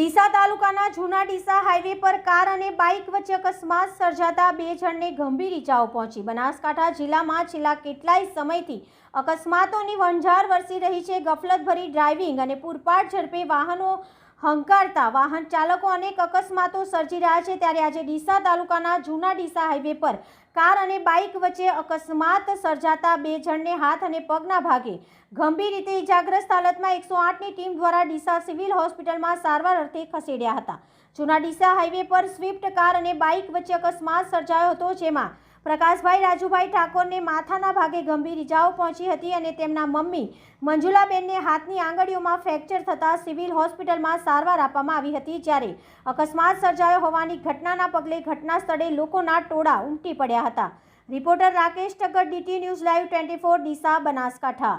ડીસા તાલુકાના જૂના ડીસા હાઈવે પર કાર અને બાઇક વચ્ચે અકસ્માત સર્જાતા બે જણને ગંભીર ઇજાઓ પહોંચી. બનાસકાંઠા જિલ્લામાં છેલ્લા કેટલાય સમયથી અકસ્માતોની વંજાર વરસી રહી છે. ગફલતભરી ડ્રાઇવિંગ અને પૂરપાટ ઝડપે વાહનો હંકારતા વાહન ચાલકો અનેક અકસ્માતો સર્જી રહ્યા છે. ત્યારે આજે ડીસા તાલુકાના જૂના ડીસા હાઈવે પર કાર અને બાઇક વચ્ચે અકસ્માત સર્જાતા બે જણને હાથ અને પગના ભાગે ગંભીર રીતે ઇજાગ્રસ્ત હાલતમાં એકસો આઠની ટીમ દ્વારા ડીસા સિવિલ હોસ્પિટલમાં સારવાર અર્થે ખસેડ્યા હતા. જૂના ડીસા હાઈવે પર સ્વિફ્ટ કાર અને બાઇક વચ્ચે અકસ્માત સર્જાયો હતો, જેમાં પ્રકાશભાઈ રાજુભાઈ ઠાકોરને માથાના ભાગે ગંભીર ઇજાઓ પહોંચી હતી અને તેમના મમ્મી મંજુલાબેનને હાથની આંગળીઓમાં ફ્રેક્ચર થતાં સિવિલ હોસ્પિટલમાં સારવાર આપવામાં આવી હતી જ્યારે અકસ્માત સર્જાયો હોવાની ઘટનાના પગલે ઘટના સ્થળે લોકોના ટોળા ઉમટી પડ્યા હતા. Reporter Rakesh Thakkar, DT news live twenty four, Deesa, Banaskantha.